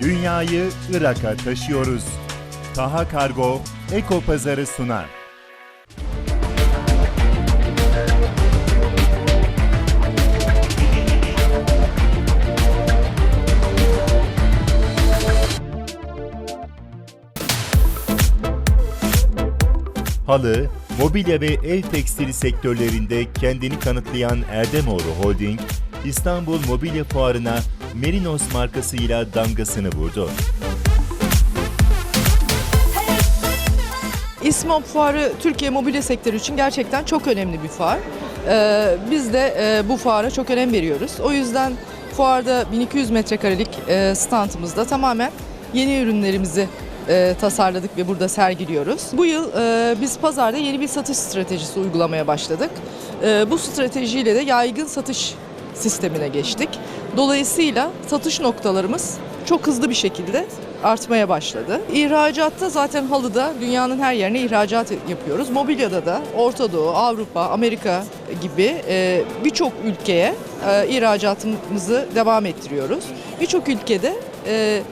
Dünyayı Irak'a taşıyoruz. Taha Kargo Eko Pazarı sunar. Halı, mobilya ve ev tekstili sektörlerinde kendini kanıtlayan Erdemoğlu Holding, İstanbul Mobilya Fuarı'na Merinos markasıyla damgasını vurdu. İSMOB fuarı Türkiye mobilya sektörü için gerçekten çok önemli bir fuar. Ee, biz de e, bu fuara çok önem veriyoruz. O yüzden fuarda 1200 metrekarelik e, standımızda tamamen yeni ürünlerimizi e, tasarladık ve burada sergiliyoruz. Bu yıl e, biz pazarda yeni bir satış stratejisi uygulamaya başladık. E, bu stratejiyle de yaygın satış sistemine geçtik. Dolayısıyla satış noktalarımız çok hızlı bir şekilde artmaya başladı. İhracatta zaten halıda dünyanın her yerine ihracat yapıyoruz. Mobilyada da Orta Doğu, Avrupa, Amerika gibi e, birçok ülkeye e, ihracatımızı devam ettiriyoruz. Birçok ülkede e,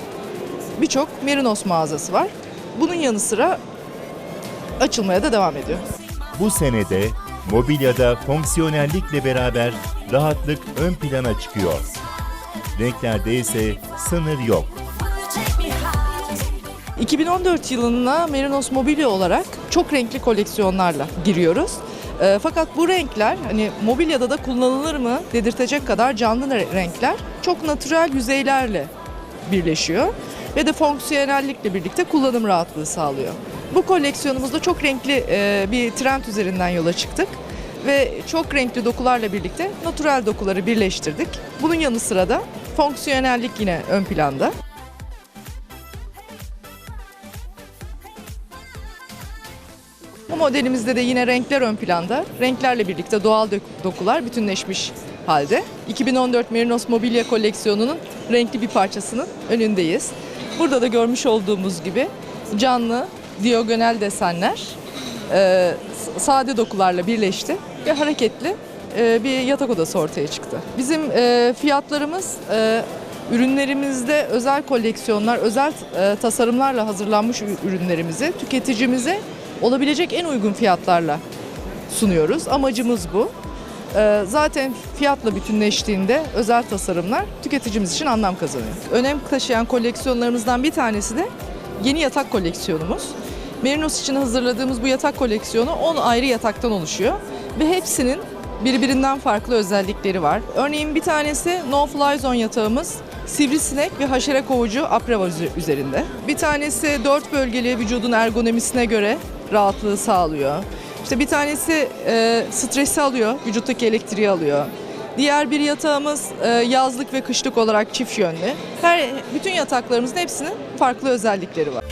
birçok Merinos mağazası var. Bunun yanı sıra açılmaya da devam ediyor. Bu senede mobilyada fonksiyonellikle beraber rahatlık ön plana çıkıyor. Renklerde ise sınır yok. 2014 yılına Merinos Mobilya olarak çok renkli koleksiyonlarla giriyoruz. E, fakat bu renkler hani mobilyada da kullanılır mı dedirtecek kadar canlı re- renkler çok natürel yüzeylerle birleşiyor ve de fonksiyonellikle birlikte kullanım rahatlığı sağlıyor. Bu koleksiyonumuzda çok renkli e, bir trend üzerinden yola çıktık ve çok renkli dokularla birlikte natürel dokuları birleştirdik. Bunun yanı sıra da fonksiyonellik yine ön planda. Bu modelimizde de yine renkler ön planda. Renklerle birlikte doğal dokular bütünleşmiş halde. 2014 Merinos Mobilya koleksiyonunun renkli bir parçasının önündeyiz. Burada da görmüş olduğumuz gibi canlı, diagonal desenler sade dokularla birleşti ve hareketli bir yatak odası ortaya çıktı. Bizim e, fiyatlarımız e, ürünlerimizde özel koleksiyonlar, özel e, tasarımlarla hazırlanmış ürünlerimizi tüketicimize olabilecek en uygun fiyatlarla sunuyoruz. Amacımız bu. Zaten fiyatla bütünleştiğinde özel tasarımlar tüketicimiz için anlam kazanıyor. Önem taşıyan koleksiyonlarımızdan bir tanesi de yeni yatak koleksiyonumuz. Merinos için hazırladığımız bu yatak koleksiyonu 10 ayrı yataktan oluşuyor ve hepsinin birbirinden farklı özellikleri var. Örneğin bir tanesi No Fly Zone yatağımız sivrisinek ve haşere kovucu apreva üze- üzerinde. Bir tanesi dört bölgeli vücudun ergonomisine göre rahatlığı sağlıyor. İşte bir tanesi e, stresi alıyor, vücuttaki elektriği alıyor. Diğer bir yatağımız e, yazlık ve kışlık olarak çift yönlü. Her bütün yataklarımızın hepsinin farklı özellikleri var.